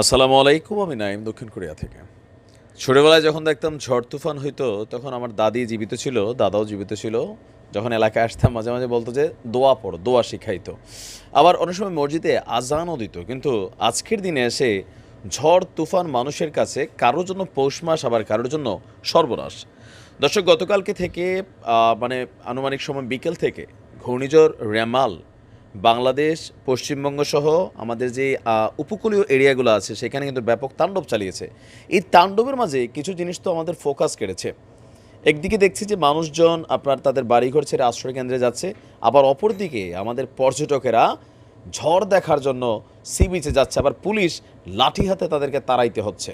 আসসালামু আলাইকুম, আমি নাইম দক্ষিণ কোরিয়া থেকে। ছোটোবেলায় যখন দেখতাম ঝড় তুফান হইতো, তখন আমার দাদি জীবিত ছিল, দাদাও জীবিত ছিল। যখন এলাকায় আসতাম, মাঝে মাঝে বলতো যে, দোয়া পড়ো, দোয়া শিখাইতো। আবার অনেক সময় মসজিদে আজানও দিত, কিন্তু আজকের দিনে এসে ঝড় তুফান মানুষের কাছে কারোর জন্য পৌষ মাস, আবার কারোর জন্য সর্বনাশ। দর্শক, গতকালকে থেকে মানে আনুমানিক সময় বিকেল থেকে, ঘূর্ণিঝড় রেমাল বাংলাদেশ, পশ্চিমবঙ্গ সহ আমাদের যে উপকূলীয় এরিয়াগুলো আছে, সেখানে কিন্তু ব্যাপক তাণ্ডব চালিয়েছে। এই তাণ্ডবের মাঝে কিছু জিনিস তো আমাদের ফোকাস কেড়েছে। একদিকে দেখছি যে মানুষজন আপনার তাদের বাড়িঘর ছেড়ে আশ্রয় কেন্দ্রে যাচ্ছে, আবার অপরদিকে আমাদের পর্যটকেরা ঝড় দেখার জন্য সি বিচে যাচ্ছে, আবার পুলিশ লাঠি হাতে তাদেরকে তাড়াইতে হচ্ছে।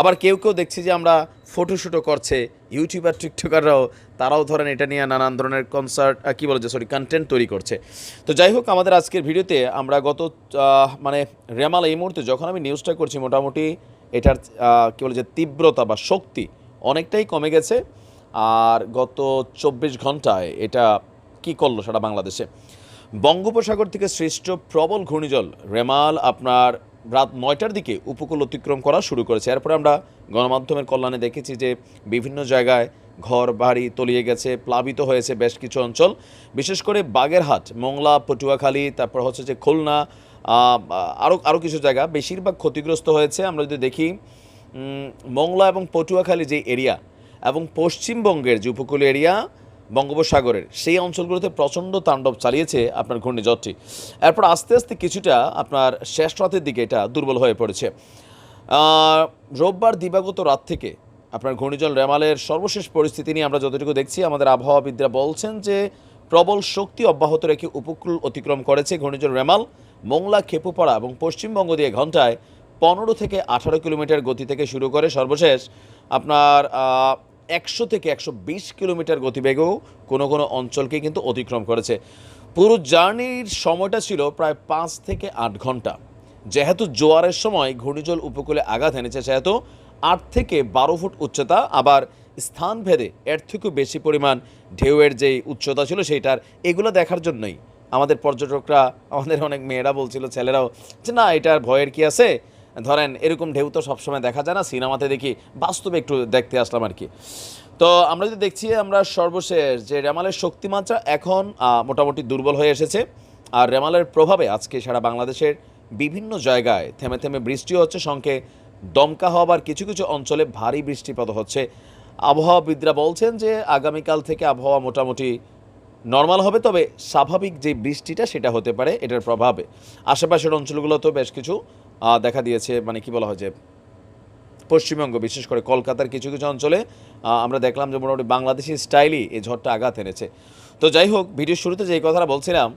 আবার কেউ কেউ দেখছি যে আমরা ফটোশুটও করছে। ইউটিউবার, টিকটকাররাও, তারাও ধরেন এটা নিয়ে নানান ধরনের কনসার্ট কী বলে যে সরি কন্টেন্ট তৈরি করছে। তো যাই হোক, আমাদের আজকের ভিডিওতে আমরা গত মানে রেমাল এই মুহূর্তে যখন আমি নিউজটা করছি, মোটামুটি এটার কী বলে যে, তীব্রতা বা শক্তি অনেকটাই কমে গেছে। আর গত চব্বিশ ঘন্টায় এটা কি করল সারা বাংলাদেশে? বঙ্গোপসাগর থেকে সৃষ্ট প্রবল ঘূর্ণিজল রেমাল আপনার রাত নয়টার দিকে উপকূল অতিক্রম করা শুরু করেছে। এরপরে আমরা গণমাধ্যমের কল্যাণে দেখেছি যে বিভিন্ন জায়গায় ঘর, বাড়ি তলিয়ে গেছে, প্লাবিত হয়েছে বেশ কিছু অঞ্চল। বিশেষ করে বাগেরহাট, মোংলা, পটুয়াখালী, তারপর হচ্ছে যে খুলনা আরও আরও কিছু জায়গা বেশিরভাগ ক্ষতিগ্রস্ত হয়েছে। আমরা যদি দেখি মোংলা এবং পটুয়াখালী যে এরিয়া এবং পশ্চিমবঙ্গের যে উপকূলীয় এরিয়া বঙ্গোপসাগরের। সেই অঞ্চলগুলোতে প্রচণ্ড তাণ্ডব চালিয়েছে আপনার ঘূর্ণিঝড়টি। এরপর আস্তে আস্তে কিছুটা আপনার শেষ রাতের দিকে এটা দুর্বল হয়ে পড়েছে। রোববার দিবাগত রাত থেকে আপনার ঘূর্ণিঝড় রেমালের সর্বশেষ পরিস্থিতি নিয়ে আমরা যতটুকু দেখছি, আমাদের আবহাওয়াবিদরা বলছেন যে প্রবল শক্তি অব্যাহত রেখে উপকূল অতিক্রম করেছে ঘূর্ণিঝড় রেমাল, মোংলা, খেপুপাড়া এবং পশ্চিমবঙ্গ দিয়ে ঘন্টায় পনেরো থেকে আঠারো কিলোমিটার গতি থেকে শুরু করে সর্বশেষ আপনার একশো থেকে একশো বিশ কিলোমিটার গতিবেগেও কোনো কোনো অঞ্চলকে কিন্তু অতিক্রম করেছে। পুরো জার্নির সময়টা ছিল প্রায় পাঁচ থেকে আট ঘণ্টা। যেহেতু জোয়ারের সময় ঘূর্ণিঝড় উপকূলে আঘাত এনেছে, সেহেতু আট থেকে বারো ফুট উচ্চতা, আবার স্থানভেদে এর থেকেও বেশি পরিমাণ ঢেউয়ের যেই উচ্চতা ছিল সেইটার, এগুলো দেখার জন্যই। আমাদের পর্যটকরা, আমাদের অনেক মেয়েরা বলছিল, ছেলেরাও যে, না, এটার ভয়ের কি আছে? ধরেন এরকম ঢেউ তো সবসময় দেখা যায় না, সিনেমাতে দেখি বাস্তবে একটু দেখতে আসলাম আর কি। তো আমরা যদি দেখছি, আমরা সর্বশেষ যে রেমালের শক্তিমাত্রা এখন মোটামুটি দুর্বল হয়ে এসেছে। আর রেমালের প্রভাবে আজকে সারা বাংলাদেশের বিভিন্ন জায়গায় থেমে থেমে বৃষ্টিও হচ্ছে সঙ্গে দমকা হওয়ার কিছু কিছু অঞ্চলে ভারী বৃষ্টিপাত হচ্ছে। আবহাওয়াবিদরা বলছেন যে আগামীকাল থেকে আবহাওয়া মোটামুটি নর্মাল হবে, তবে স্বাভাবিক যে বৃষ্টিটা সেটা হতে পারে, এটার প্রভাবে। আশেপাশের অঞ্চলগুলোতেও বেশ কিছু দেখা দিয়েছে মানে কি বলা হয় যে, পশ্চিমবঙ্গ, বিশেষ করে কলকাতার কিছু কিছু অঞ্চলে আমরা দেখলাম যে মোটামুটি বাংলাদেশি স্টাইলই এই ঝড়টা আঘাত এনেছে। তো যাই হোক, ভিডিওর শুরুতে যেই কথাটা বলছিলাম,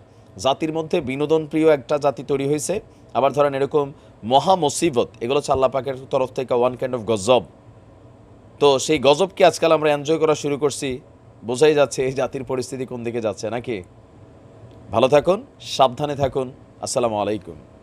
জাতির মধ্যে বিনোদন প্রিয় একটা জাতি তৈরি হয়েছে। আবার ধরেন এরকম মহা মুসিবত, এগুলো আল্লাহ পাকের তরফ থেকে ওয়ান কাইন্ড অফ গজব। তো সেই গজবকে আজকাল আমরা এনজয় করা শুরু করছি। বোঝাই যাচ্ছে এই জাতির পরিস্থিতি কোন দিকে যাচ্ছে, নাকি? ভালো থাকুন, সাবধানে থাকুন। আসসালামু আলাইকুম।